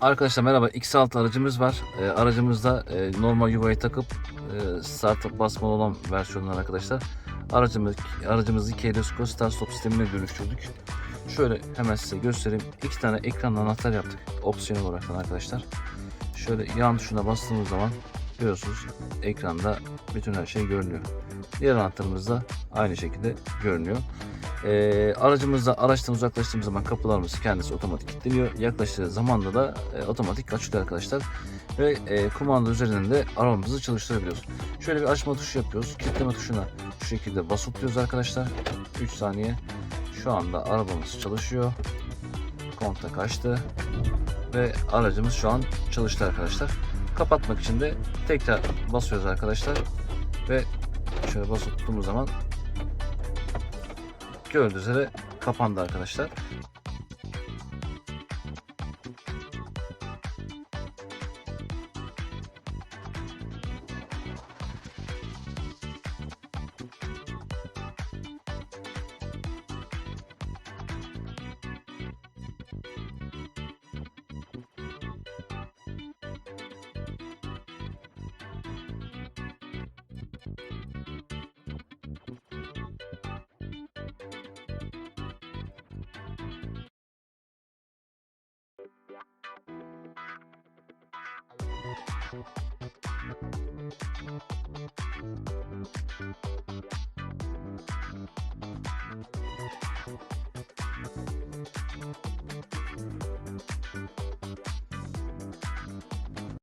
Arkadaşlar merhaba X6 aracımız var. Ee, aracımızda e, normal yuvayı takıp e, start basmalı olan versiyonlar arkadaşlar. Aracımız, aracımızı Keylosco start stop sistemine dönüştürdük. Şöyle hemen size göstereyim. İki tane ekran anahtar yaptık opsiyon olarak arkadaşlar. Şöyle yan tuşuna bastığımız zaman görüyorsunuz ekranda bütün her şey görünüyor. Diğer anahtarımız da aynı şekilde görünüyor. Ee, aracımızda araçtan uzaklaştığımız zaman kapılarımız kendisi otomatik kilitleniyor. Yaklaştığı zamanda da e, otomatik açılıyor arkadaşlar. Ve e, kumanda üzerinden de arabamızı çalıştırabiliyoruz. Şöyle bir açma tuşu yapıyoruz. Kilitleme tuşuna şu şekilde basıp arkadaşlar. 3 saniye. Şu anda arabamız çalışıyor. Kontak açtı. Ve aracımız şu an çalıştı arkadaşlar. Kapatmak için de tekrar basıyoruz arkadaşlar. Ve şöyle basıp tuttuğumuz zaman gördüğünüz üzere kapandı arkadaşlar.